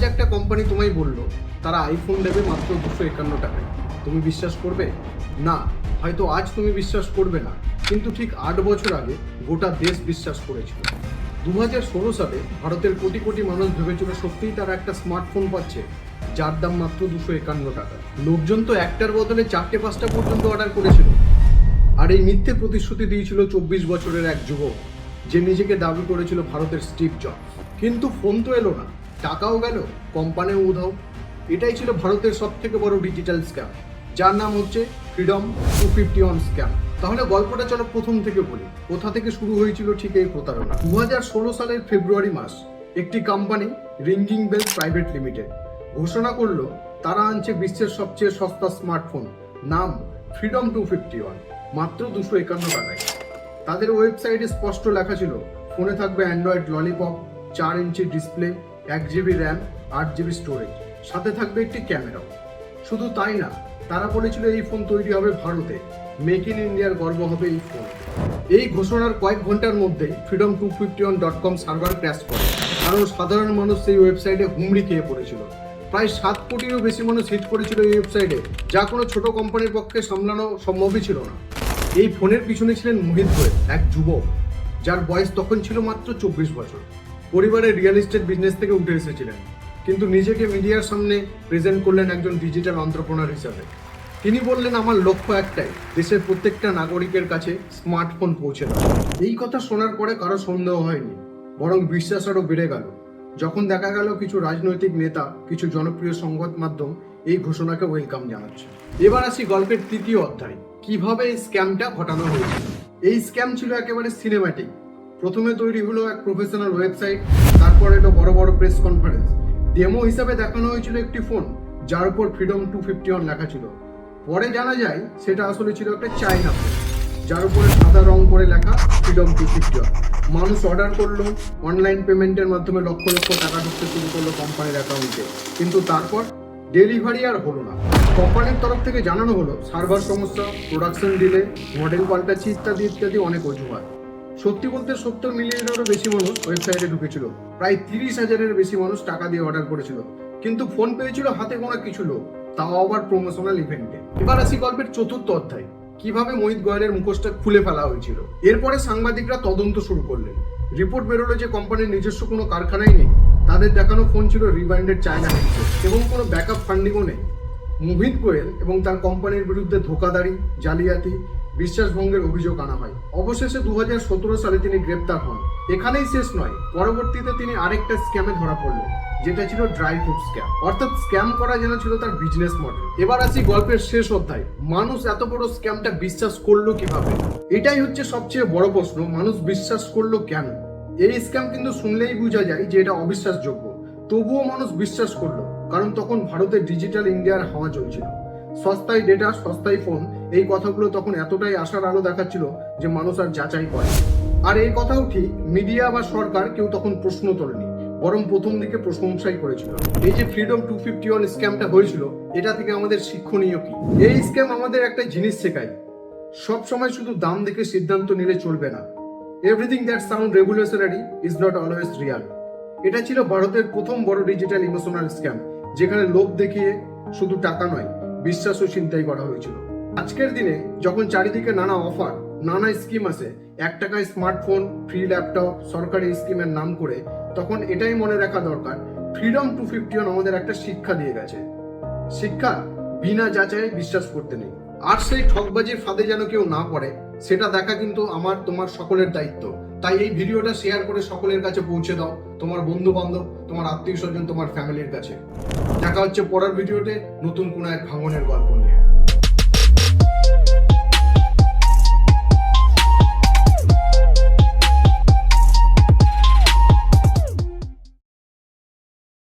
আজ একটা কোম্পানি তোমায় বলল, তারা আইফোন দেবে মাত্র দুশো একান্ন টাকায়। তুমি বিশ্বাস করবে? না, হয়তো আজ তুমি বিশ্বাস করবে না, কিন্তু ঠিক আট বছর আগে গোটা দেশ বিশ্বাস করেছিল। দু হাজার ষোলো সালে ভারতের কোটি কোটি মানুষ ভেবেছিল সত্যিই তারা একটা স্মার্টফোন পাচ্ছে, যার দাম মাত্র দুশো একান্ন টাকা। লোকজন তো একটার বদলে চারটে পাঁচটা পর্যন্ত অর্ডার করেছিল। আর এই মিথ্যে প্রতিশ্রুতি দিয়েছিল চব্বিশ বছরের এক যুবক, যে নিজেকে দাবি করেছিল ভারতের স্টিভ জব কিন্তু ফোন তো এলো না। টাকাও গেল, কোম্পানিও উধাও। এটাই ছিল ভারতের সব থেকে বড় ডিজিটাল স্ক্যাম যার নাম হচ্ছে freedom two fifty one scam তাহলে গল্পটা চলো প্রথম থেকে বলি। কোথা থেকে শুরু হয়েছিল ঠিক এই প্রতারণা? দু হাজার ষোলো সালের ফেব্রুয়ারি মাস, একটি company ringing bell private limited ঘোষণা করল তারা আনছে বিশ্বের সবচেয়ে সস্তা স্মার্টফোন নাম ফ্রিডম টু ফিফটি ওয়ান মাত্র দুশো একান্ন টাকায়। তাদের ওয়েবসাইটে স্পষ্ট লেখা ছিল, ফোনে থাকবে অ্যান্ড্রয়েড ললিপপ চার ইঞ্চি ডিসপ্লে এক জিবি র্যাম, আট জিবি স্টোরেজ সাথে থাকবে একটি ক্যামেরাও শুধু তাই না, তারা বলেছিল এই ফোন তৈরি হবে ভারতে। মেক ইন ইন্ডিয়ার গর্ব হবে এই ফোন এই ঘোষণার কয়েক ঘণ্টার মধ্যে freedom two fifty one dot com server crash করে। কারণ সাধারণ মানুষ সেই ওয়েবসাইটে হুমড়ি খেয়ে পড়েছিল। প্রায় সাত কোটিরও বেশি মানুষ হিট করেছিল এই ওয়েবসাইটে যা কোনো ছোট কোম্পানির পক্ষে সামলানো সম্ভবই ছিল না। এই ফোনের পিছনে ছিলেন মোহিত গোয়েল, এক যুবক, যার বয়স তখন ছিল মাত্র চব্বিশ বছর। পরিবারের রিয়েল এস্টেট বিজনেস থেকে উঠে এসেছিলেন। কিন্তু নিজেকে মিডিয়ার সামনে প্রেজেন্ট করলেন একজন ডিজিটাল অন্ত্রপ্রনার হিসাবে। তিনি বললেন, আমার লক্ষ্য একটাই, দেশের প্রত্যেকটা নাগরিকের কাছে স্মার্টফোন পৌঁছে দেওয়া। এই কথা শোনার পরে কারও সন্দেহ হয়নি, বরং বিশ্বাস আরও বেড়ে গেল। যখন দেখা গেল কিছু রাজনৈতিক নেতা, কিছু জনপ্রিয় সংবাদ মাধ্যম এই ঘোষণাকে ওয়েলকাম জানাচ্ছে। এবার আসি গল্পের তৃতীয় অধ্যায়, কীভাবে এই স্ক্যামটা ঘটানো হয়েছিল এই স্ক্যাম ছিল একেবারে সিনেম্যাটিক প্রথমে তৈরি হলো এক প্রফেশনাল ওয়েবসাইট তারপর এলো বড় বড় প্রেস কনফারেন্স ডেমো হিসাবে দেখানো হয়েছিল একটি ফোন যার উপর ফ্রিডম টু ফিফটি ওয়ান লেখা ছিল। পরে জানা যায়, সেটা আসলে ছিল একটা চাইনা ফোন যার উপরে সাদা রং করে লেখা ফ্রিডম টু ফিফটি ওয়ান মানুষ অর্ডার করল অনলাইন পেমেন্টের মাধ্যমে লক্ষ লক্ষ টাকা ঢুকতে শুরু করল কোম্পানির অ্যাকাউন্টে কিন্তু তারপর ডেলিভারি আর হলো না। কোম্পানির তরফ থেকে জানানো হলো সার্ভার সমস্যা প্রোডাকশন ডিলে মডেল পাল্টাচ্ছি ইত্যাদি ইত্যাদি অনেক অজুহাত। সত্যি বলতে সত্তর মিলিয়নেরও বেশি মানুষ ওয়েবসাইটে ঢুকেছিল। প্রায় তিরিশ হাজারের বেশি মানুষ টাকা দিয়ে অর্ডার করেছিল। কিন্তু ফোন পেয়েছিল হাতে গোনা কিছু লোক, তাও আবার প্রমোশনাল ইভেন্টে এবার আসি গল্পের চতুর্থ অধ্যায়, কীভাবে মোহিত গোয়েলের মুখোশটা খুলে ফেলা হয়েছিল। এরপরে সাংবাদিকরা তদন্ত শুরু করলেন। রিপোর্ট বেরোলো যে কোম্পানির নিজস্ব কোনো কারখানাই নেই, তাদের দেখানো ফোন ছিল রিবাইন্ডেড চায়না এবং কোনো ব্যাকআপ ফান্ডিংও নেই। মোহিত গোয়েল এবং তার কোম্পানির বিরুদ্ধে ধোকাদারি জালিয়াতি বিশ্বাসভঙ্গের অভিযোগ আনা হয়। অবশেষে দু হাজার সতেরো সালে তিনি গ্রেপ্তার হন। এখানেই শেষ নয়, পরবর্তীতে তিনি আরেকটা স্ক্যামে ধরা পড়লেন, যেটা ছিল ড্রাই ফ্রুট স্ক্যাম। অর্থাৎ স্ক্যাম করা যেন ছিল তার বিজনেস মডেল। এবার আসি গল্পের শেষ অধ্যায়। মানুষ এত বড় স্ক্যামটা বিশ্বাস করল কীভাবে? এটাই হচ্ছে সবচেয়ে বড় প্রশ্ন, মানুষ বিশ্বাস করল কেন? এই স্ক্যাম কিন্তু শুনলেই বোঝা যায় যে এটা অবিশ্বাসযোগ্য। তবুও মানুষ বিশ্বাস করল, কারণ তখন ভারতের ডিজিটাল ইন্ডিয়ার হাওয়া চলছিল সস্তায় ডেটা সস্তায় ফোন এই কথাগুলো তখন এতটাই আশার আলো দেখাচ্ছিল যে মানুষ আর যাচাই করে আর এই কথাও ঠিক মিডিয়া বা সরকার কেউ তখন প্রশ্ন তোলেনি, বরং প্রথম দিকে প্রশংসাই করেছিল। এই যে ফ্রিডম টু ফিফটি ওয়ান স্ক্যামটা হয়েছিল, এটা থেকে আমাদের শিক্ষণীয় কি? এই স্ক্যাম আমাদের একটা জিনিস শেখায়, সব সময় শুধু দাম দেখে সিদ্ধান্ত নিলে চলবে না। Everything that sound revolutionary is not always real এটা ছিল ভারতের প্রথম বড় ডিজিটাল ইমোশনাল স্ক্যাম যেখানে লোভ দেখিয়ে শুধু টাকা নয় বিশ্বাসও চিন্তাই করা হয়েছিল। আজকের দিনে যখন চারিদিকে নানা অফার, নানা স্কিম আছে এক টাকায় স্মার্টফোন ফ্রি ল্যাপটপ সরকারি স্কিমের নাম করে, তখন এটাই মনে রাখা দরকার ফ্রিডম টু ফিফটি আমাদের একটা শিক্ষা দিয়ে গেছে। শিক্ষা বিনা যাচাই বিশ্বাস করতে নেই। আর সেই ঠকবাজির ফাঁদে যেন কেউ না পড়ে, সেটা দেখা কিন্তু আমার, তোমার সকলের দায়িত্ব। তাই এই ভিডিওটা শেয়ার করে সকলের কাছে পৌঁছে দাও, তোমার বন্ধু বান্ধব তোমার আত্মীয় স্বজন, তোমার ফ্যামিলির কাছে। দেখা হচ্ছে পরের ভিডিওতে নতুন কোনো এক ভাঙনের গল্প নিয়ে।